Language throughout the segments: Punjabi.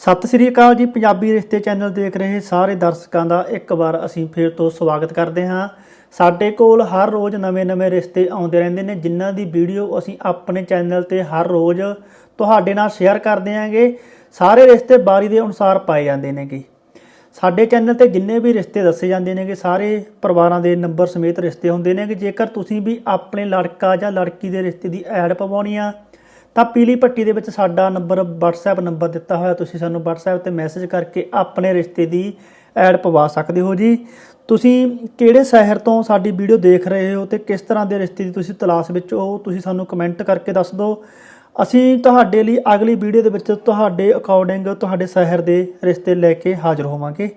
ਸਤਿ ਸ੍ਰੀ ਅਕਾਲ ਜੀ, ਪੰਜਾਬੀ ਰਿਸ਼ਤੇ ਚੈਨਲ ਦੇਖ ਰਹੇ ਸਾਰੇ ਦਰਸ਼ਕਾਂ ਦਾ ਇੱਕ ਵਾਰ ਅਸੀਂ ਫੇਰ ਤੋਂ ਸਵਾਗਤ ਕਰਦੇ ਹਾਂ। ਸਾਡੇ ਕੋਲ ਹਰ ਰੋਜ਼ ਨਵੇਂ-ਨਵੇਂ ਰਿਸ਼ਤੇ ਆਉਂਦੇ ਰਹਿੰਦੇ ਨੇ, ਜਿਨ੍ਹਾਂ ਦੀ ਵੀਡੀਓ ਅਸੀਂ ਆਪਣੇ ਚੈਨਲ ਤੇ ਹਰ ਰੋਜ਼ ਤੁਹਾਡੇ ਨਾਲ ਸ਼ੇਅਰ ਕਰਦੇ ਆਂਗੇ ਸਾਰੇ ਰਿਸ਼ਤੇ ਬਾਰੀ ਦੇ ਅਨੁਸਾਰ ਪਾਏ ਜਾਂਦੇ ਨੇਗੇ। ਸਾਡੇ ਚੈਨਲ ਤੇ ਜਿੰਨੇ ਵੀ ਰਿਸ਼ਤੇ ਦੱਸੇ ਜਾਂਦੇ ਨੇਗੇ, ਸਾਰੇ ਪਰਿਵਾਰਾਂ ਦੇ ਨੰਬਰ ਸਮੇਤ ਰਿਸ਼ਤੇ ਹੁੰਦੇ ਨੇਗੇ। ਜੇਕਰ ਤੁਸੀਂ ਵੀ ਆਪਣੇ ਲੜਕਾ ਜਾਂ ਲੜਕੀ ਦੇ ਰਿਸ਼ਤੇ ਦੀ ਐਡ ਪਵਾਉਣੀ ਆ ਤਾਂ ਪੀਲੀ ਪੱਟੀ ਦੇ ਵਿੱਚ ਸਾਡਾ ਨੰਬਰ, WhatsApp ਨੰਬਰ ਦਿੱਤਾ ਹੋਇਆ। ਤੁਸੀਂ ਸਾਨੂੰ WhatsApp ਤੇ ਮੈਸੇਜ ਕਰਕੇ ਆਪਣੇ ਰਿਸ਼ਤੇ ਦੀ ਐਡ ਪਵਾ ਸਕਦੇ ਹੋ ਜੀ। ਤੁਸੀਂ ਕਿਹੜੇ ਸ਼ਹਿਰ ਤੋਂ ਸਾਡੀ ਵੀਡੀਓ ਦੇਖ ਰਹੇ ਹੋ ਤੇ ਕਿਸ ਤਰ੍ਹਾਂ ਦੇ ਰਿਸ਼ਤੇ ਦੀ ਤੁਸੀਂ ਤਲਾਸ਼ ਵਿੱਚ ਹੋ, ਤੁਸੀਂ ਸਾਨੂੰ ਕਮੈਂਟ ਕਰਕੇ ਦੱਸ ਦਿਓ। ਅਸੀਂ ਤੁਹਾਡੇ ਲਈ ਅਗਲੀ ਵੀਡੀਓ ਦੇ ਵਿੱਚ ਤੁਹਾਡੇ ਅਕੋਰਡਿੰਗ ਤੁਹਾਡੇ ਸ਼ਹਿਰ ਦੇ ਰਿਸ਼ਤੇ ਲੈ ਕੇ ਹਾਜ਼ਰ ਹੋਵਾਂਗੇ।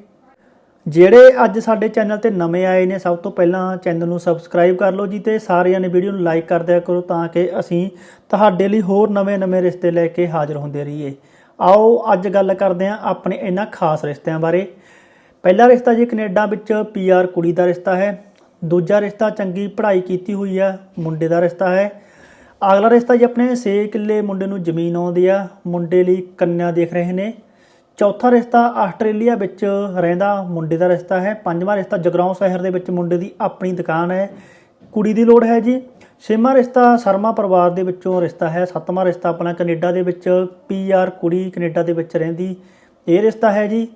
ਜਿਹੜੇ ਅੱਜ ਸਾਡੇ ਚੈਨਲ ਤੇ ਨਵੇਂ ਆਏ ਨੇ, ਸਭ ਤੋਂ ਪਹਿਲਾਂ ਚੈਨਲ ਨੂੰ ਸਬਸਕ੍ਰਾਈਬ ਕਰ ਲਓ ਜੀ ਤੇ ਸਾਰਿਆਂ ਨੇ ਵੀਡੀਓ ਨੂੰ ਲਾਈਕ ਕਰ ਦਿਆ ਕਰੋ ਤਾਂ ਕਿ ਅਸੀਂ ਤੁਹਾਡੇ ਲਈ ਹੋਰ ਨਵੇਂ-ਨਵੇਂ ਰਿਸ਼ਤੇ ਲੈ ਕੇ ਹਾਜ਼ਰ ਹੁੰਦੇ ਰਹੀਏ। ਆਓ ਅੱਜ ਗੱਲ ਕਰਦੇ ਹਾਂ ਆਪਣੇ ਇਹਨਾਂ ਖਾਸ ਰਿਸ਼ਤਿਆਂ ਬਾਰੇ। ਪਹਿਲਾ ਰਿਸ਼ਤਾ ਜੀ ਕੈਨੇਡਾ ਵਿੱਚ ਪੀਆਰ ਕੁੜੀ ਦਾ ਰਿਸ਼ਤਾ ਹੈ। ਦੂਜਾ ਰਿਸ਼ਤਾ ਚੰਗੀ ਪੜ੍ਹਾਈ ਕੀਤੀ ਹੋਈ ਆ, ਮੁੰਡੇ ਦਾ ਰਿਸ਼ਤਾ ਹੈ। ਅਗਲਾ ਰਿਸ਼ਤਾ ਜੀ ਆਪਣੇ 6 ਕਿੱਲੇ ਮੁੰਡੇ ਨੂੰ ਜ਼ਮੀਨ ਆਉਂਦੀ ਆ। ਮੁੰਡੇ ਲਈ ਕੰਨਿਆ ਦੇਖ ਰਹੇ ਨੇ। ਚੌਥਾ ਰਿਸ਼ਤਾ ਆਸਟ੍ਰੇਲੀਆ ਵਿੱਚ ਰਹਿੰਦਾ ਮੁੰਡੇ ਦਾ ਰਿਸ਼ਤਾ ਹੈ। ਪੰਜਵਾਂ ਰਿਸ਼ਤਾ ਜਗਰਾਉਂ ਸ਼ਹਿਰ ਦੇ ਵਿੱਚ ਮੁੰਡੇ ਦੀ ਆਪਣੀ ਦੁਕਾਨ ਹੈ। ਕੁੜੀ ਦੀ ਲੋੜ ਹੈ ਜੀ। ਛੇਵਾਂ ਰਿਸ਼ਤਾ ਸ਼ਰਮਾ ਪਰਿਵਾਰ ਦੇ ਵਿੱਚੋਂ ਰਿਸ਼ਤਾ ਹੈ। ਸੱਤਵਾਂ ਰਿਸ਼ਤਾ ਆਪਣਾ ਕੈਨੇਡਾ ਦੇ ਵਿੱਚ ਪੀਆਰ ਕੁੜੀ ਕੈਨੇਡਾ ਦੇ ਵਿੱਚ ਰਹਿੰਦੀ। ਇਹ ਰਿਸ਼ਤਾ ਹੈ ਜੀ।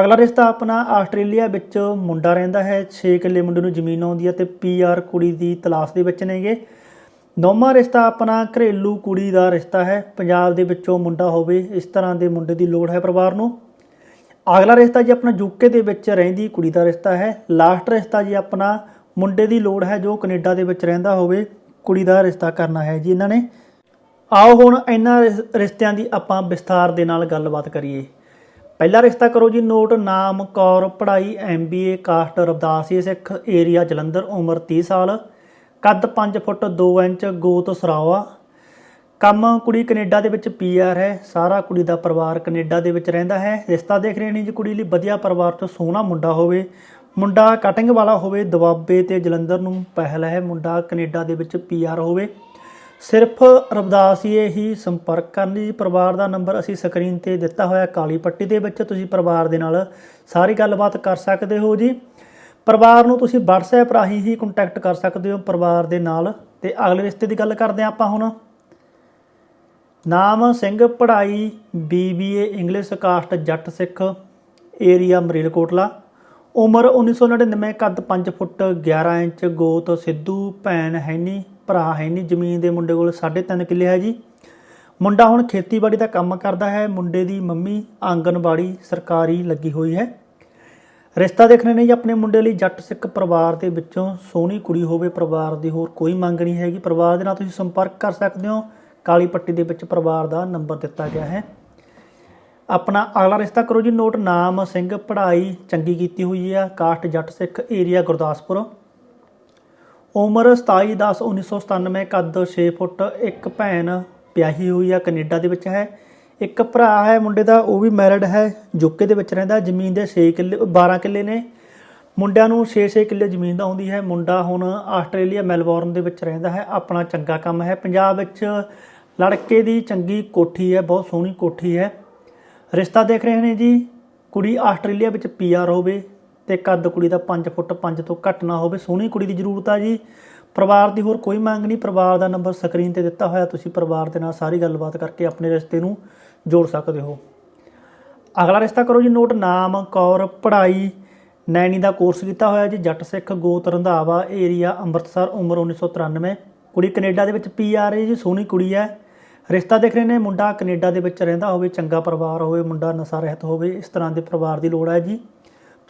ਅਗਲਾ ਰਿਸ਼ਤਾ ਆਪਣਾ ਆਸਟ੍ਰੇਲੀਆ ਵਿੱਚ ਮੁੰਡਾ ਰਹਿੰਦਾ ਹੈ। 6 ਕਿੱਲੇ ਮੁੰਡੇ ਨੂੰ ਜ਼ਮੀਨ ਆਉਂਦੀ ਹੈ ਤੇ ਪੀਆਰ ਕੁੜੀ ਦੀ ਤਲਾਸ਼ ਦੇ ਵਿੱਚ ਨੇਗੇ। ਨੌਵਾਂ ਰਿਸ਼ਤਾ ਆਪਣਾ ਘਰੇਲੂ ਕੁੜੀ ਦਾ ਰਿਸ਼ਤਾ ਹੈ। ਪੰਜਾਬ ਦੇ ਵਿੱਚੋਂ ਮੁੰਡਾ ਹੋਵੇ, ਇਸ ਤਰ੍ਹਾਂ ਦੇ ਮੁੰਡੇ ਦੀ ਲੋੜ ਹੈ ਪਰਿਵਾਰ ਨੂੰ। ਅਗਲਾ ਰਿਸ਼ਤਾ ਜੀ ਆਪਣਾ ਯੂਕੇ ਦੇ ਵਿੱਚ ਰਹਿੰਦੀ ਕੁੜੀ ਦਾ ਰਿਸ਼ਤਾ ਹੈ। ਲਾਸਟ ਰਿਸ਼ਤਾ ਜੀ ਆਪਣਾ ਮੁੰਡੇ ਦੀ ਲੋੜ ਹੈ ਜੋ ਕੈਨੇਡਾ ਦੇ ਵਿੱਚ ਰਹਿੰਦਾ ਹੋਵੇ, ਕੁੜੀ ਦਾ ਰਿਸ਼ਤਾ ਕਰਨਾ ਹੈ ਜੀ ਇਹਨਾਂ ਨੇ। ਆਓ ਹੁਣ ਇਹਨਾਂ ਰਿਸ਼ਤਿਆਂ ਦੀ ਆਪਾਂ ਵਿਸਥਾਰ ਦੇ ਨਾਲ ਗੱਲਬਾਤ ਕਰੀਏ। ਪਹਿਲਾ ਰਿਸ਼ਤਾ ਕਰੋ ਜੀ, ਨੋਟ, ਨਾਮ, ਕੌਰ, ਪੜ੍ਹਾਈ MBA caste Ravidasi Sikh, area, Jalandhar, ਉਮਰ 30 ਸਾਲ। ਕੱਦ 5 ਫੁੱਟ 2 ਇੰਚ, ਗੋਤ ਸਰਾਵਾ। ਕੰਮ ਕੁੜੀ ਕੈਨੇਡਾ ਦੇ ਵਿੱਚ ਪੀਆਰ ਹੈ। ਸਾਰਾ ਕੁੜੀ ਦਾ ਪਰਿਵਾਰ ਕੈਨੇਡਾ ਦੇ ਵਿੱਚ ਰਹਿੰਦਾ ਹੈ। ਰਿਸ਼ਤਾ ਦੇਖ ਰਹੇ ਨੇ ਜੀ ਕੁੜੀ ਲਈ ਵਧੀਆ ਪਰਿਵਾਰ ਤੋਂ ਸੋਹਣਾ ਮੁੰਡਾ ਹੋਵੇ। ਮੁੰਡਾ ਕਟਿੰਗ ਵਾਲਾ ਹੋਵੇ ਦਵਾਬੇ ਤੇ ਜਲੰਧਰ ਨੂੰ ਪਹਿਲ ਹੈ। ਮੁੰਡਾ ਕੈਨੇਡਾ ਦੇ ਵਿੱਚ ਪੀਆਰ ਹੋਵੇ। ਸਿਰਫ ਰਵਦਾਸੀਏ ਹੀ ਸੰਪਰਕ ਕਰਨ ਲਈ ਪਰਿਵਾਰ ਦਾ ਨੰਬਰ ਅਸੀਂ ਸਕਰੀਨ ਤੇ ਦਿੱਤਾ ਹੋਇਆ ਕਾਲੀ ਪੱਟੀ ਦੇ ਵਿੱਚ। ਤੁਸੀਂ ਪਰਿਵਾਰ ਦੇ ਨਾਲ ਸਾਰੀ ਗੱਲਬਾਤ ਕਰ ਸਕਦੇ ਹੋ ਜੀ। ਪਰਿਵਾਰ ਨੂੰ ਤੁਸੀਂ WhatsApp ਰਾਹੀਂ ਹੀ ਕੰਟੈਕਟ ਕਰ ਸਕਦੇ ਹੋ ਪਰਿਵਾਰ ਦੇ ਨਾਲ ਤੇ ਅਗਲੇ ਰਿਸ਼ਤੇ ਦੀ ਗੱਲ ਕਰਦੇ ਹਾਂ ਆਪਾਂ ਹੁਣ। ਨਾਮ ਸਿੰਘ, ਪੜ੍ਹਾਈ BBA ਇੰਗਲਿਸ਼ ਕਾਸਟ ਜੱਟ ਸਿੱਖ ਏਰੀਆ ਮਰੀਲਕੋਟਲਾ। ਉਮਰ 1999 ਕੱਦ 5 ਫੁੱਟ 11 ਇੰਚ, ਗੋਤ ਸਿੱਧੂ, ਭੈਣ ਹੈਨੀ, ਭਰਾ ਹੈਨੀ, ਜ਼ਮੀਨ ਦੇ ਮੁੰਡੇ ਕੋਲ 3.5 ਕਿੱਲੇ ਹੈ ਜੀ। ਮੁੰਡਾ ਹੁਣ ਖੇਤੀਬਾੜੀ ਦਾ ਕੰਮ ਕਰਦਾ ਹੈ, ਮੁੰਡੇ ਦੀ ਮੰਮੀ ਆਂਗਨਬਾੜੀ ਸਰਕਾਰੀ ਲੱਗੀ ਹੋਈ ਹੈ। ਰਿਸ਼ਤਾ ਦੇਖਣੇ ਨੇ ਜੀ ਆਪਣੇ ਮੁੰਡੇ ਲਈ, ਜੱਟ ਸਿੱਖ ਪਰਿਵਾਰ ਦੇ ਵਿੱਚੋਂ ਸੋਹਣੀ ਕੁੜੀ ਹੋਵੇ ਪਰਿਵਾਰ ਦੀ, ਹੋਰ ਕੋਈ ਮੰਗ ਨਹੀਂ ਹੈਗੀ। ਪਰਿਵਾਰ ਦੇ ਨਾਲ ਤੁਸੀਂ ਸੰਪਰਕ ਕਰ ਸਕਦੇ ਹੋ। ਕਾਲੀ ਪੱਟੀ ਦੇ ਵਿੱਚ ਪਰਿਵਾਰ ਦਾ ਨੰਬਰ ਦਿੱਤਾ ਗਿਆ ਹੈ। ਆਪਣਾ ਅਗਲਾ ਰਿਸ਼ਤਾ ਕਰੋ ਜੀ, ਨੋਟ ਨਾਮ, ਸਿੰਘ, ਪੜ੍ਹਾਈ, ਚੰਗੀ ਕੀਤੀ ਹੋਈ ਆ, ਕਾਸਟ ਜੱਟ ਸਿੱਖ, ਏਰੀਆ ਗੁਰਦਾਸਪੁਰ। ਉਮਰ 27 10 1997 ਕੱਦ 6 ਫੁੱਟ, ਇੱਕ ਭੈਣ, ਵਿਆਹੀ ਹੋਈ ਆ, ਕੈਨੇਡਾ ਦੇ ਵਿੱਚ ਹੈ। ਇੱਕ ਭਰਾ ਹੈ, ਮੁੰਡੇ ਦਾ, ਉਹ ਵੀ ਮੈਰਿਡ ਹੈ ਯੂਕੇ ਦੇ ਵਿੱਚ ਰਹਿੰਦਾ, ਜ਼ਮੀਨ ਦੇ 6 ਕਿੱਲੇ 12 ਕਿੱਲੇ ਨੇ। ਮੁੰਡਿਆਂ ਨੂੰ 6-6 ਕਿੱਲੇ ਜ਼ਮੀਨ ਦਾ ਹੁੰਦੀ ਹੈ। ਮੁੰਡਾ ਹੁਣ ਆਸਟ੍ਰੇਲੀਆ, ਮੈਲਬੌਰਨ ਦੇ ਵਿੱਚ ਰਹਿੰਦਾ ਹੈ। ਆਪਣਾ ਚੰਗਾ ਕੰਮ ਹੈ। ਪੰਜਾਬ ਵਿੱਚ ਲੜਕੇ ਦੀ ਚੰਗੀ ਕੋਠੀ ਹੈ, ਬਹੁਤ ਸੋਹਣੀ ਕੋਠੀ ਹੈ। ਰਿਸ਼ਤਾ ਦੇਖ ਰਹੇ ਨੇ ਜੀ। ਕੁੜੀ ਆਸਟ੍ਰੇਲੀਆ ਵਿੱਚ ਪੀਆਰ ਹੋਵੇ ਤੇ ਕੱਦ ਕੁੜੀ ਦਾ 5 ਫੁੱਟ 5 ਤੋਂ ਘੱਟ ਨਾ ਹੋਵੇ। ਸੋਹਣੀ ਕੁੜੀ ਦੀ ਜ਼ਰੂਰਤ ਆ ਜੀ। ਪਰਿਵਾਰ ਦੀ ਹੋਰ ਕੋਈ ਮੰਗ ਨਹੀਂ। ਪਰਿਵਾਰ ਦਾ ਨੰਬਰ ਸਕਰੀਨ ਤੇ ਦਿੱਤਾ ਹੋਇਆ। ਤੁਸੀਂ ਪਰਿਵਾਰ ਦੇ ਨਾਲ ਸਾਰੀ ਗੱਲਬਾਤ ਕਰਕੇ ਆਪਣੇ ਰਿਸ਼ਤੇ ਨੂੰ ਜੋੜ ਸਕਦੇ ਹੋ। ਅਗਲਾ ਰਿਸ਼ਤਾ ਕਰੋ ਜੀ ਨੋਟ ਨਾਮ, ਕੌਰ, ਪੜ੍ਹਾਈ। ਨੈਣੀ ਦਾ ਕੋਰਸ ਕੀਤਾ ਹੋਇਆ ਜੀ, ਜੱਟ ਸਿੱਖ, ਗੋਤ, ਰੰਧਾਵਾ, ਏਰੀਆ, ਅੰਮ੍ਰਿਤਸਰ, ਉਮਰ 1993 ਕੁੜੀ ਕੈਨੇਡਾ ਦੇ ਵਿੱਚ ਪੀਆਰ ਹੈ ਜੀ, ਸੋਹਣੀ ਕੁੜੀ ਹੈ। ਰਿਸ਼ਤਾ ਦੇਖ ਰਹੇ ਨੇ, ਮੁੰਡਾ ਕੈਨੇਡਾ ਦੇ ਵਿੱਚ ਰਹਿੰਦਾ ਹੋਵੇ, ਚੰਗਾ ਪਰਿਵਾਰ ਹੋਵੇ, ਮੁੰਡਾ ਨਸ਼ਾ ਰਹਿਤ ਹੋਵੇ, ਇਸ ਤਰ੍ਹਾਂ ਦੇ ਪਰਿਵਾਰ ਦੀ ਲੋੜ ਹੈ ਜੀ।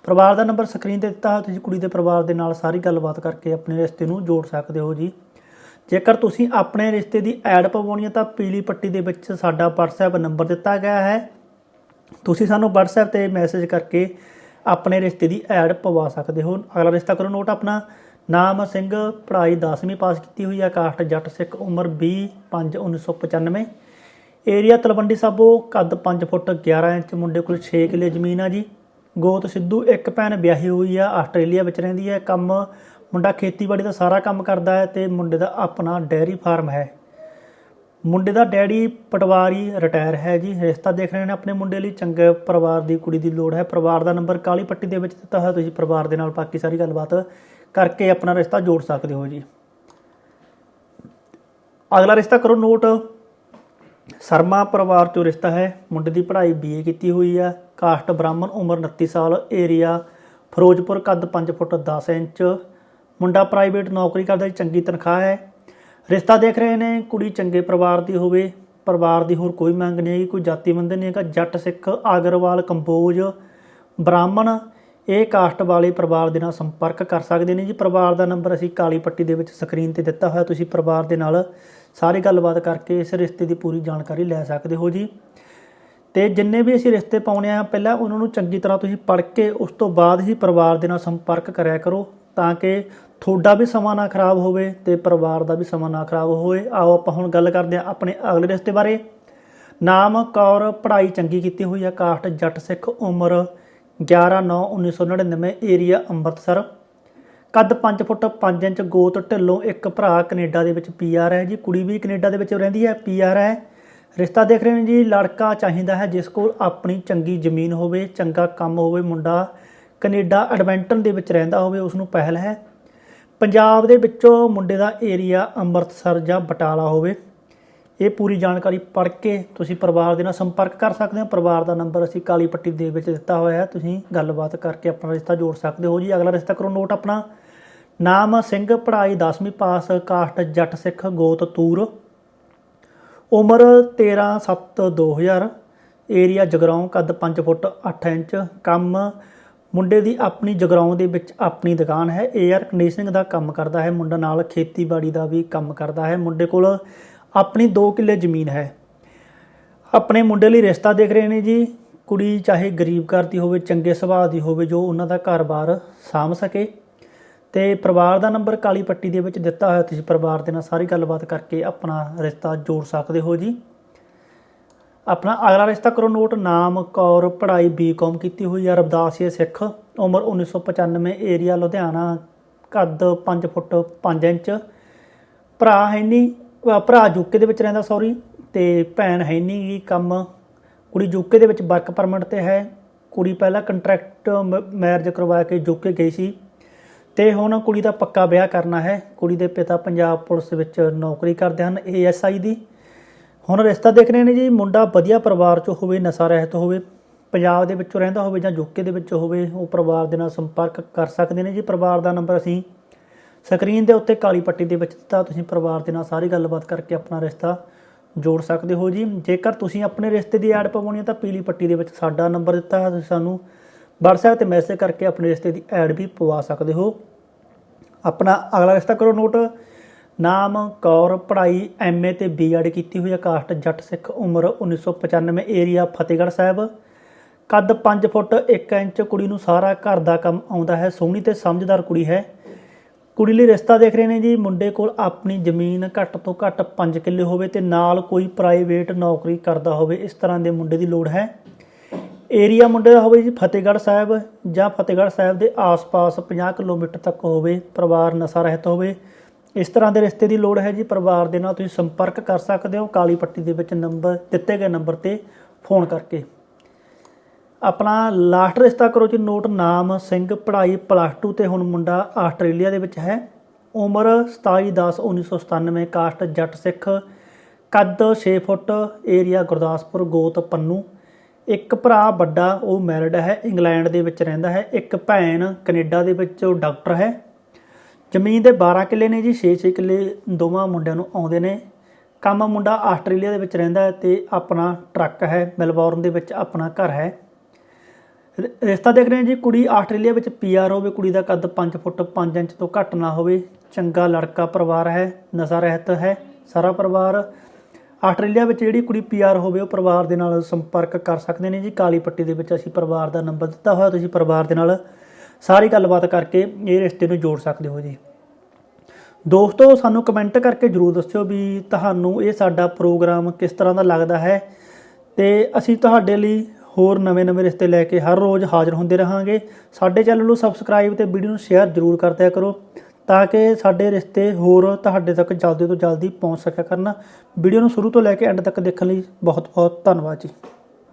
ਪਰਿਵਾਰ ਦਾ ਨੰਬਰ ਸਕਰੀਨ ਤੇ ਦਿੱਤਾ ਹੋਇਆ, ਤੁਸੀਂ ਕੁੜੀ ਦੇ ਪਰਿਵਾਰ ਦੇ ਨਾਲ ਸਾਰੀ ਗੱਲਬਾਤ ਕਰਕੇ ਆਪਣੇ ਰਿਸ਼ਤੇ ਨੂੰ ਜੋੜ ਸਕਦੇ ਹੋ ਜੀ। ਜੇਕਰ ਤੁਸੀਂ ਆਪਣੇ ਰਿਸ਼ਤੇ ਦੀ ਐਡ ਪਵਾਉਣੀ ਹੈ ਤਾਂ ਪੀਲੀ ਪੱਟੀ ਦੇ ਵਿੱਚ ਸਾਡਾ WhatsApp ਨੰਬਰ ਦਿੱਤਾ ਗਿਆ ਹੈ। ਤੁਸੀਂ ਸਾਨੂੰ WhatsApp ਤੇ ਮੈਸੇਜ ਕਰਕੇ ਆਪਣੇ ਰਿਸ਼ਤੇ ਦੀ ਐਡ ਪਵਾ ਸਕਦੇ ਹੋ। ਅਗਲਾ ਰਿਸ਼ਤਾ ਕਰੋ ਨੋਟ ਆਪਣਾ। ਨਾਮ ਸਿੰਘ, ਪੜ੍ਹਾਈ 10ਵੀਂ ਪਾਸ ਕੀਤੀ ਹੋਈ ਹੈ, ਕਾਸਟ ਜੱਟ ਸਿੱਖ, ਉਮਰ 20 5 1995 ਏਰੀਆ ਤਲਵੰਡੀ ਸਾਬੋ, ਕੱਦ 5 ਫੁੱਟ 11 ਇੰਚ, ਮੁੰਡੇ ਕੋਲ 6 ਕਿੱਲੇ ਜ਼ਮੀਨ ਆ ਜੀ। ਗੋਤ ਸਿੱਧੂ, ਇੱਕ ਭੈਣ ਵਿਆਹੀ ਹੋਈ ਆ, ਆਸਟ੍ਰੇਲੀਆ ਵਿੱਚ ਰਹਿੰਦੀ ਹੈ। ਕੰਮ ਮੁੰਡਾ ਖੇਤੀਬਾੜੀ ਦਾ ਸਾਰਾ ਕੰਮ ਕਰਦਾ ਹੈ ਤੇ ਮੁੰਡੇ ਦਾ ਆਪਣਾ ਡੈਰੀ ਫਾਰਮ ਹੈ। ਮੁੰਡੇ ਦਾ ਡੈਡੀ ਪਟਵਾਰੀ ਰਿਟਾਇਰ ਹੈ ਜੀ। ਰਿਸ਼ਤਾ ਦੇਖ ਰਹੇ ਨੇ ਆਪਣੇ ਮੁੰਡੇ ਲਈ। ਚੰਗੇ ਪਰਿਵਾਰ ਦੀ ਕੁੜੀ ਦੀ ਲੋੜ ਹੈ। ਪਰਿਵਾਰ ਦਾ ਨੰਬਰ ਕਾਲੀ ਪੱਟੀ ਦੇ ਵਿੱਚ ਦਿੱਤਾ ਹੋਇਆ। ਤੁਸੀਂ ਪਰਿਵਾਰ ਦੇ ਨਾਲ ਬਾਕੀ ਸਾਰੀ ਗੱਲਬਾਤ ਕਰਕੇ ਆਪਣਾ ਰਿਸ਼ਤਾ ਜੋੜ ਸਕਦੇ ਹੋ ਜੀ। ਅਗਲਾ ਰਿਸ਼ਤਾ ਕਰੋ ਨੋਟ। ਸ਼ਰਮਾ ਪਰਿਵਾਰ ਚੋਂ ਰਿਸ਼ਤਾ ਹੈ। ਮੁੰਡੇ ਦੀ ਪੜ੍ਹਾਈ ਬੀਏ ਕੀਤੀ ਹੋਈ ਹੈ। ਕਾਸਟ ਬ੍ਰਾਹਮਣ ਉਮਰ 29 ਸਾਲ। ਏਰੀਆ ਫਿਰੋਜ਼ਪੁਰ ਕੱਦ 5 ਫੁੱਟ 10 ਇੰਚ। ਮੁੰਡਾ ਪ੍ਰਾਈਵੇਟ ਨੌਕਰੀ ਕਰਦਾ ਚੰਗੀ ਤਨਖਾਹ ਹੈ। ਰਿਸ਼ਤਾ ਦੇਖ ਰਹੇ ਨੇ, ਕੁੜੀ ਚੰਗੇ ਪਰਿਵਾਰ ਦੀ ਹੋਵੇ, ਪਰਿਵਾਰ ਦੀ ਹੋਰ ਕੋਈ ਮੰਗ ਨਹੀਂ ਹੈਗੀ, ਕੋਈ ਜਾਤੀ ਬੰਧਨ ਨਹੀਂ ਹੈਗਾ। ਜੱਟ ਸਿੱਖ ਆਗਰਵਾਲ ਕੰਬੋਜ, ਬ੍ਰਾਹਮਣ, ਇਹ ਕਾਸਟ ਵਾਲੇ ਪਰਿਵਾਰ ਦੇ ਨਾਲ ਸੰਪਰਕ ਕਰ ਸਕਦੇ ਨੇ ਜੀ। ਪਰਿਵਾਰ ਦਾ ਨੰਬਰ ਅਸੀਂ ਕਾਲੀ ਪੱਟੀ ਦੇ ਵਿੱਚ ਸਕਰੀਨ ਤੇ ਦਿੱਤਾ ਹੋਇਆ, ਤੁਸੀਂ ਪਰਿਵਾਰ ਦੇ ਨਾਲ ਸਾਰੀ ਗੱਲਬਾਤ ਕਰਕੇ ਇਸ ਰਿਸ਼ਤੇ ਦੀ ਪੂਰੀ ਜਾਣਕਾਰੀ ਲੈ ਸਕਦੇ ਹੋ ਜੀ। ਤੇ ਜਿੰਨੇ ਵੀ ਅਸੀਂ ਰਿਸ਼ਤੇ ਪਾਉਣੇ ਆ, ਪਹਿਲਾਂ ਉਹਨਾਂ ਨੂੰ ਚੰਗੀ ਤਰ੍ਹਾਂ ਤੁਸੀਂ ਪੜ੍ਹ ਕੇ ਉਸ ਤੋਂ ਬਾਅਦ ਹੀ ਪਰਿਵਾਰ ਦੇ ਨਾਲ ਸੰਪਰਕ ਕਰਿਆ ਕਰੋ, ਤਾਂ ਕਿ ਤੁਹਾਡਾ ਵੀ ਸਮਾਂ ਨਾ ਖਰਾਬ ਹੋਵੇ ਤੇ ਪਰਿਵਾਰ ਦਾ ਵੀ ਸਮਾਂ ਨਾ ਖਰਾਬ ਹੋਵੇ। ਆਓ ਆਪਾਂ ਹੁਣ ਗੱਲ ਕਰਦੇ ਹਾਂ ਆਪਣੇ ਅਗਲੇ ਰਿਸ਼ਤੇ ਬਾਰੇ। ਨਾਮ ਕੌਰ, ਪੜ੍ਹਾਈ ਚੰਗੀ ਕੀਤੀ ਹੋਈ ਹੈ। ਕਾਸਟ ਜੱਟ ਸਿੱਖ ਉਮਰ 11/9/1999 ਏਰੀਆ ਅੰਮ੍ਰਿਤਸਰ। ਕੱਦ 5 ਫੁੱਟ 5 ਇੰਚ ਗੋਤ ਢਿੱਲੋਂ ਇੱਕ ਭਰਾ ਕੈਨੇਡਾ ਦੇ ਵਿੱਚ ਪੀਆਰ ਹੈ ਜੀ। ਕੁੜੀ ਵੀ ਕੈਨੇਡਾ ਦੇ ਵਿੱਚ ਰਹਿੰਦੀ ਹੈ ਪੀਆਰ ਹੈ। ਰਿਸ਼ਤਾ ਦੇਖ ਰਹੇ ਨੇ ਜੀ, ਲੜਕਾ ਚਾਹੀਦਾ ਹੈ ਜਿਸ ਕੋਲ ਆਪਣੀ ਚੰਗੀ ਜ਼ਮੀਨ ਹੋਵੇ, ਚੰਗਾ ਕੰਮ ਹੋਵੇ। ਮੁੰਡਾ ਕੈਨੇਡਾ ਐਡਵੈਂਟਨ ਦੇ ਵਿੱਚ ਰਹਿੰਦਾ ਹੋਵੇ ਉਸ ਨੂੰ ਪਹਿਲ ਹੈ। ਪੰਜਾਬ ਦੇ ਵਿੱਚੋਂ ਮੁੰਡੇ ਦਾ ਏਰੀਆ ਅੰਮ੍ਰਿਤਸਰ ਜਾਂ ਬਟਾਲਾ ਹੋਵੇ, ਇਹ ਪੂਰੀ ਜਾਣਕਾਰੀ ਪੜ੍ਹ ਕੇ ਤੁਸੀਂ ਪਰਿਵਾਰ ਦੇ ਨਾਲ ਸੰਪਰਕ ਕਰ ਸਕਦੇ ਹੋ। ਪਰਿਵਾਰ ਦਾ ਨੰਬਰ ਅਸੀਂ ਕਾਲੀ ਪੱਟੀ ਦੇ ਵਿੱਚ ਦਿੱਤਾ ਹੋਇਆ ਹੈ। ਤੁਸੀਂ ਗੱਲਬਾਤ ਕਰਕੇ ਆਪਣਾ ਰਿਸ਼ਤਾ ਜੋੜ ਸਕਦੇ ਹੋ ਜੀ। ਅਗਲਾ ਰਿਸ਼ਤਾ ਕਰੋ ਨੋਟ ਆਪਣਾ। ਨਾਮ ਸਿੰਘ, ਪੜ੍ਹਾਈ 10ਵੀਂ ਪਾਸ, ਕਾਸਟ ਜੱਟ ਸਿੱਖ, ਗੋਤ ਤੂਰ। ਉਮਰ 13/7/2000 ਏਰੀਆ ਜਗਰਾਉਂ ਕੱਦ 5 ਫੁੱਟ 8 ਇੰਚ। ਕੰਮ ਮੁੰਡੇ ਦੀ ਆਪਣੀ ਜਗਰਾਉਂ ਦੇ ਵਿੱਚ ਆਪਣੀ ਦੁਕਾਨ ਹੈ। 에ਅਰ ਕੰਡੀਸ਼ਨਿੰਗ ਦਾ ਕੰਮ ਕਰਦਾ ਹੈ। ਮੁੰਡਾ ਨਾਲ ਖੇਤੀਬਾੜੀ ਦਾ ਵੀ ਕੰਮ ਕਰਦਾ ਹੈ। ਮੁੰਡੇ ਕੋਲ ਆਪਣੀ 2 ਕਿੱਲੇ ਜ਼ਮੀਨ ਹੈ। ਆਪਣੇ ਮੁੰਡੇ ਲਈ ਰਿਸ਼ਤਾ ਦੇਖ ਰਹੇ ਨੇ ਜੀ। ਕੁੜੀ ਚਾਹੇ ਗਰੀਬ ਘਰ ਦੀ ਹੋਵੇ, ਚੰਗੇ ਸੁਭਾਅ ਦੀ ਹੋਵੇ, ਜੋ ਉਹਨਾਂ ਦਾ ਘਰ-ਬਾਰ ਸਾਂਭ ਸਕੇ। ਤੇ ਪਰਿਵਾਰ ਦਾ ਨੰਬਰ ਕਾਲੀ ਪੱਟੀ ਦੇ ਵਿੱਚ ਦਿੱਤਾ ਹੋਇਆ। ਤੁਸੀਂ ਪਰਿਵਾਰ ਦੇ ਨਾਲ ਸਾਰੀ ਗੱਲਬਾਤ ਕਰਕੇ ਆਪਣਾ ਰਿਸ਼ਤਾ ਜੋੜ ਸਕਦੇ ਹੋ ਜੀ। ਆਪਣਾ ਅਗਲਾ ਰਿਸ਼ਤਾ ਕਰੋ। ਨੋਟ ਨਾਮ, ਕੌਰ, ਪੜ੍ਹਾਈ ਬੀਕਾਮ ਕੀਤੀ ਹੋਈ ਹੈ ਰਬਦਾਸੀਏ ਸਿੱਖ। ਉਮਰ 1995 ਏਰੀਆ ਲੁਧਿਆਣਾ, ਕੱਦ 5 ਫੁੱਟ 5 ਇੰਚ। ਭਰਾ ਹੈਨੀ ਭਰਾ ਯੂਕੇ ਦੇ ਵਿੱਚ ਰਹਿੰਦਾ ਸੌਰੀ ਤੇ ਭੈਣ ਹੈ ਨਹੀਂ ਗੀ ਕੰਮ। ਕੁੜੀ ਯੂਕੇ ਦੇ ਵਿੱਚ ਵਰਕ ਪਰਮਿਟ ਤੇ ਹੈ। ਕੁੜੀ ਪਹਿਲਾਂ ਕੰਟਰੈਕਟ ਮੈਰਿਜ ਕਰਵਾ ਕੇ ਯੂਕੇ ਗਈ ਸੀ। ਤੇ ਹੁਣ ਕੁੜੀ ਦਾ ਪੱਕਾ ਵਿਆਹ ਕਰਨਾ ਹੈ। ਕੁੜੀ ਦੇ ਪਿਤਾ ਪੰਜਾਬ ਪੁਲਿਸ ਵਿੱਚ ਨੌਕਰੀ ਕਰਦੇ ਹਨ ਏਐਸਆਈ ਦੀ। ਹੁਣ ਰਿਸ਼ਤਾ ਦੇਖ ਰਹੇ ਨੇ ਜੀ, ਮੁੰਡਾ ਵਧੀਆ ਪਰਿਵਾਰ ਚੋਂ ਹੋਵੇ, ਨਸ਼ਾ ਰਹਿਤ ਹੋਵੇ, ਪੰਜਾਬ ਦੇ ਵਿੱਚੋਂ ਰਹਿੰਦਾ ਹੋਵੇ ਜਾਂ ਯੂਕੇ ਦੇ ਵਿੱਚ ਹੋਵੇ, ਉਹ ਪਰਿਵਾਰ ਦੇ ਨਾਲ ਸੰਪਰਕ ਕਰ ਸਕਦੇ ਨੇ ਜੀ। ਪਰਿਵਾਰ ਦਾ ਨੰਬਰ ਅਸੀਂ ਸਕਰੀਨ ਦੇ ਉੱਤੇ ਕਾਲੀ ਪੱਟੀ ਦੇ ਵਿੱਚ ਦਿੱਤਾ, ਤੁਸੀਂ ਪਰਿਵਾਰ ਦੇ ਨਾਲ ਸਾਰੀ ਗੱਲਬਾਤ ਕਰਕੇ ਆਪਣਾ ਰਿਸ਼ਤਾ ਜੋੜ ਸਕਦੇ ਹੋ ਜੀ। ਜੇਕਰ ਤੁਸੀਂ ਆਪਣੇ ਰਿਸ਼ਤੇ ਦੀ ਐਡ ਪਵਾਉਣੀ ਹੈ ਤਾਂ ਪੀਲੀ ਪੱਟੀ ਦੇ ਵਿੱਚ ਸਾਡਾ ਨੰਬਰ ਦਿੱਤਾ ਹੈ ਤੁਸੀਂ ਸਾਨੂੰ WhatsApp ਤੇ ਮੈਸੇਜ ਕਰਕੇ ਆਪਣੇ ਰਿਸ਼ਤੇ ਦੀ ਐਡ ਵੀ ਪਵਾ ਸਕਦੇ ਹੋ। ਆਪਣਾ ਅਗਲਾ ਰਿਸ਼ਤਾ ਕਰੋ ਨੋਟ। ਨਾਮ, ਕੌਰ, ਪੜ੍ਹਾਈ, ਐਮਏ ਤੇ ਬੀਐਡ ਕੀਤੀ ਹੋਈ ਹੈ ਕਾਸਟ ਜੱਟ ਸਿੱਖ ਉਮਰ 1995 ਏਰੀਆ ਫਤਿਹਗੜ੍ਹ ਸਾਹਿਬ। ਕੱਦ 5 ਫੁੱਟ 1 ਇੰਚ ਕੁੜੀ ਨੂੰ ਸਾਰਾ ਘਰ ਦਾ ਕੰਮ ਆਉਂਦਾ ਹੈ। ਸੋਹਣੀ ਤੇ ਸਮਝਦਾਰ ਕੁੜੀ ਹੈ। ਕੁੜੀ ਲਈ ਰਿਸ਼ਤਾ ਦੇਖ ਰਹੇ ਨੇ ਜੀ। ਮੁੰਡੇ ਕੋਲ ਆਪਣੀ ਜ਼ਮੀਨ ਘੱਟ ਤੋਂ ਘੱਟ 5 ਕਿੱਲੇ ਹੋਵੇ ਤੇ ਨਾਲ ਕੋਈ ਪ੍ਰਾਈਵੇਟ ਨੌਕਰੀ ਕਰਦਾ ਹੋਵੇ, ਇਸ ਤਰ੍ਹਾਂ ਦੇ ਮੁੰਡੇ ਦੀ ਲੋੜ ਹੈ। ਏਰੀਆ ਮੁੰਡੇ ਦਾ ਹੋਵੇ ਜੀ ਫਤਿਹਗੜ੍ਹ ਸਾਹਿਬ ਜਾਂ ਫਤਿਹਗੜ੍ਹ ਸਾਹਿਬ ਦੇ ਆਸ-ਪਾਸ 50 ਕਿਲੋਮੀਟਰ ਤੱਕ ਹੋਵੇ, ਪਰਿਵਾਰ ਨਸ਼ਾ ਰਹਿਤ ਹੋਵੇ ਇਸ ਤਰ੍ਹਾਂ ਦੇ ਰਿਸ਼ਤੇ ਦੀ ਲੋੜ ਹੈ ਜੀ, ਪਰਿਵਾਰ ਦੇ ਨਾਲ ਤੁਸੀਂ ਸੰਪਰਕ ਕਰ ਸਕਦੇ ਹੋ, ਕਾਲੀ ਪੱਟੀ ਦੇ ਵਿੱਚ ਨੰਬਰ, ਦਿੱਤੇ ਗਏ ਨੰਬਰ ਤੇ ਫੋਨ ਕਰਕੇ। ਆਪਣਾ ਲਾਸਟ ਰਿਸ਼ਤਾ ਕਰੋ ਜੀ, ਨੋਟ ਨਾਮ, ਸਿੰਘ, ਪੜ੍ਹਾਈ ਪਲੱਸ 2 ਤੇ ਹੁਣ ਮੁੰਡਾ ਆਸਟ੍ਰੇਲੀਆ ਦੇ ਵਿੱਚ ਹੈ। ਉਮਰ 27/10/1997 ਕਾਸਟ ਜੱਟ ਸਿੱਖ, ਕੱਦ 6 ਫੁੱਟ ਏਰੀਆ ਗੁਰਦਾਸਪੁਰ, ਗੋਤ ਪੰਨੂ। ਇੱਕ ਭਰਾ ਵੱਡਾ, ਉਹ ਮੈਰਿਡ ਹੈ, ਇੰਗਲੈਂਡ ਦੇ ਵਿੱਚ ਰਹਿੰਦਾ ਹੈ। ਇੱਕ ਭੈਣ ਕੈਨੇਡਾ ਦੇ ਵਿੱਚ ਉਹ ਡਾਕਟਰ ਹੈ। ਜ਼ਮੀਨ ਦੇ 12 ਕਿੱਲੇ ਨੇ ਜੀ 6-6 ਕਿੱਲੇ ਦੋਵਾਂ ਮੁੰਡਿਆਂ ਨੂੰ ਆਉਂਦੇ ਨੇ। ਕੰਮ ਮੁੰਡਾ ਆਸਟ੍ਰੇਲੀਆ ਦੇ ਵਿੱਚ ਰਹਿੰਦਾ ਹੈ ਤੇ ਆਪਣਾ ਟਰੱਕ ਹੈ, ਮੈਲਬੌਰਨ ਦੇ ਵਿੱਚ ਆਪਣਾ ਘਰ ਹੈ। ਰਿਸ਼ਤਾ ਦੇਖ ਰਹੇ ਜੀ, ਕੁੜੀ ਆਸਟ੍ਰੇਲੀਆ ਵਿੱਚ ਪੀਆਰ ਹੋਵੇ, ਕੁੜੀ ਦਾ ਕੱਦ 5 ਫੁੱਟ 5 ਇੰਚ ਤੋਂ ਘੱਟ ਨਾ ਹੋਵੇ, ਚੰਗਾ ਲੜਕਾ ਪਰਿਵਾਰ ਹੈ, ਨਸ਼ਾ ਰਹਿਤ ਹੈ, ਸਾਰਾ ਪਰਿਵਾਰ ਆਸਟ੍ਰੇਲੀਆ ਵਿੱਚ ਜਿਹੜੀ ਕੁੜੀ ਪੀਆਰ ਹੋਵੇ, ਉਹ ਪਰਿਵਾਰ ਦੇ ਨਾਲ ਸੰਪਰਕ ਕਰ ਸਕਦੇ ਨੇ ਜੀ। ਕਾਲੀ ਪੱਟੀ ਦੇ ਵਿੱਚ ਅਸੀਂ ਪਰਿਵਾਰ ਦਾ ਨੰਬਰ ਦਿੱਤਾ ਹੋਇਆ, ਤੁਸੀਂ ਪਰਿਵਾਰ ਦੇ ਨਾਲ ਸਾਰੀ ਗੱਲਬਾਤ ਕਰਕੇ ਇਹ ਰਿਸ਼ਤੇ ਨੂੰ ਜੋੜ ਸਕਦੇ ਹੋ ਜੀ। ਦੋਸਤੋ, ਸਾਨੂੰ ਕਮੈਂਟ ਕਰਕੇ ਜਰੂਰ ਦੱਸਿਓ ਵੀ ਤੁਹਾਨੂੰ ਇਹ ਸਾਡਾ ਪ੍ਰੋਗਰਾਮ ਕਿਸ ਤਰ੍ਹਾਂ ਦਾ ਲੱਗਦਾ ਹੈ ਤੇ ਅਸੀਂ ਤੁਹਾਡੇ ਲਈ ਹੋਰ ਨਵੇਂ-ਨਵੇਂ ਰਿਸ਼ਤੇ ਲੈ ਕੇ ਹਰ ਰੋਜ਼ ਹਾਜ਼ਰ ਹੁੰਦੇ ਰਹਾਂਗੇ। ਸਾਡੇ ਚੈਨਲ ਨੂੰ ਸਬਸਕ੍ਰਾਈਬ ਤੇ ਵੀਡੀਓ ਨੂੰ ਸ਼ੇਅਰ ਜਰੂਰ ਕਰਦਿਆ ਕਰੋ ਤਾਂ ਕਿ ਸਾਡੇ ਰਿਸ਼ਤੇ ਹੋਰ ਤੁਹਾਡੇ ਤੱਕ ਜਲਦੀ ਤੋਂ ਜਲਦੀ ਪਹੁੰਚ ਸਕਿਆ ਕਰਨ। ਵੀਡੀਓ ਨੂੰ ਸ਼ੁਰੂ ਤੋਂ ਲੈ ਕੇ ਐਂਡ ਤੱਕ ਦੇਖਣ ਲਈ ਬਹੁਤ ਬਹੁਤ ਧੰਨਵਾਦ ਜੀ।